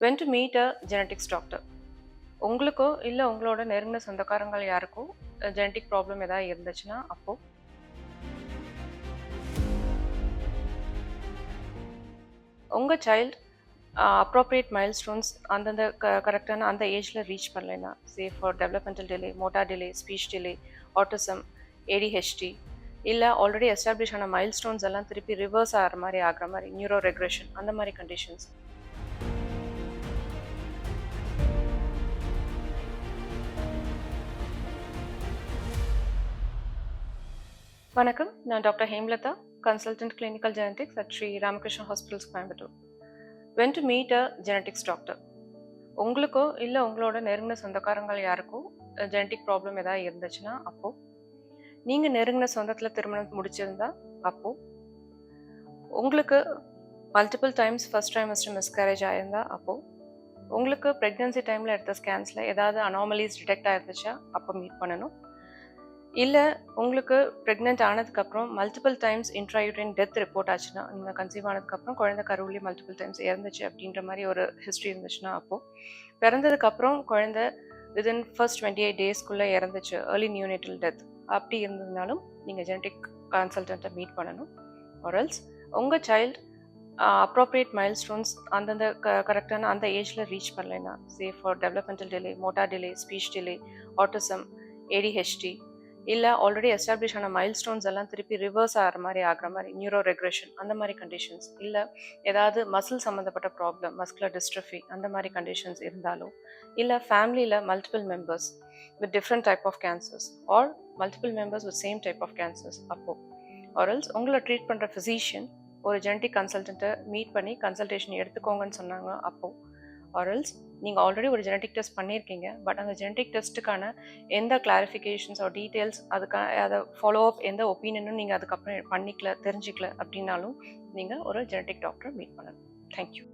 When to meet a genetics doctor உங்களுக்கோ இல்லை உங்களோட நெருங்கின சொந்தக்காரங்கள் யாருக்கோ ஜெனட்டிக் ப்ராப்ளம் ஏதாவது இருந்துச்சுன்னா அப்போது உங்கள் சைல்டு அப்ரோப்ரியேட் மைல் ஸ்டோன்ஸ் அந்தந்த க கரெக்டான அந்த ஏஜில் ரீச் பண்ணலைன்னா say for developmental delay motor delay speech delay autism ADHD இல்லை ஆல்ரெடி எஸ்டாப்ளிஷ் ஆன மைல் ஸ்டோன்ஸ் எல்லாம் திருப்பி ரிவர்ஸ் ஆகிற மாதிரி ஆகிற மாதிரி நியூரோ ரெக்ரெஷன் அந்த மாதிரி கண்டிஷன்ஸ் வணக்கம். நான் doctor Hemalatha consultant clinical genetics at Sri Ramakrishna hospitals Coimbatore. When to meet a genetics doctor உங்களுக்கோ இல்லை உங்களோட நெருங்கின சொந்தக்காரங்கள் யாருக்கோ ஜெனட்டிக் ப்ராப்ளம் ஏதாவது இருந்துச்சுன்னா அப்போது நீங்கள் நெருங்கின சொந்தத்தில் திருமணம் முடிச்சிருந்தா அப்போது உங்களுக்கு multiple times first trimester miscarriage ஆயிருந்தா அப்போது உங்களுக்கு ப்ரெக்னென்சி டைமில் எடுத்த ஸ்கேன்ஸில் ஏதாவது அனாமலிஸ் டிடெக்ட் ஆயிருந்துச்சா அப்போ மீட் பண்ணணும். இல்லை உங்களுக்கு ப்ரெக்னென்ட் ஆனதுக்கப்புறம் multiple times intrauterine death report ஆச்சுன்னா நீங்கள் கன்சீவ் ஆனதுக்கப்புறம் குழந்தை கருவிலே மல்டிபிள் டைம்ஸ் இறந்துச்சு அப்படின்ற மாதிரி ஒரு ஹிஸ்ட்ரி இருந்துச்சுன்னா அப்போது பிறந்ததுக்கப்புறம் குழந்தை விதின் ஃபர்ஸ்ட் டுவெண்ட்டி எயிட் டேஸ்க்குள்ளே இறந்துச்சு ஏர்லி நியூனேட்டல் டெத் அப்படி இருந்ததுனாலும் நீங்கள் ஜெனட்டிக் கன்சல்டண்ட்டை மீட் பண்ணணும். ஆர்எல்ஸ் உங்கள் சைல்டு அப்ரோப்ரியேட் மைல் ஸ்டோன்ஸ் அந்தந்த க கரெக்டான அந்த ஏஜில் ரீச் பண்ணலைன்னா say for developmental delay motor delay speech delay autism ADHD இல்லை ஆல்ரெடி எஸ்டாப்ளிஷ் ஆன மைல் ஸ்டோன்ஸ் எல்லாம் திருப்பி ரிவர்ஸ் ஆகிற மாதிரி ஆகிற மாதிரி நியூரோ ரெக்ரெஷன் அந்த மாதிரி கண்டிஷன்ஸ் இல்லை ஏதாவது மசில் சம்மந்தப்பட்ட ப்ராப்ளம் மஸ்குலர் டிஸ்ட்ரஃபி அந்த மாதிரி கண்டிஷன்ஸ் இருந்தாலும் இல்லை ஃபேமிலியில் multiple members with different type of cancers or multiple members with same type of cancers அப்போது ஆர்எல்ஸ் உங்களை ட்ரீட் பண்ணுற ஃபிசிஷியன் ஒரு ஜெனட்டிக் கன்சல்டண்ட்டை மீட் பண்ணி கன்சல்டேஷன் எடுத்துக்கோங்கன்னு சொன்னாங்க அப்போது ஆர்எல்ஸ் நீங்கள் ஆல்ரெடி ஒரு ஜெனட்டிக் டெஸ்ட் பண்ணியிருக்கீங்க. பட் அந்த ஜெனட்டிக் டெஸ்ட்டுக்கான எந்த கிளாரிஃபிகேஷன்ஸ் ஆர் டீட்டெயில்ஸ் அதுக்கான அதை ஃபாலோ அப் எந்த ஒப்பீனியனும் நீங்கள் அதுக்கப்புறம் பண்ணிக்கல தெரிஞ்சிக்கல அப்படின்னாலும் நீங்கள் ஒரு ஜெனட்டிக் டாக்டரை மீட் பண்ணணும் தேங்க்யூ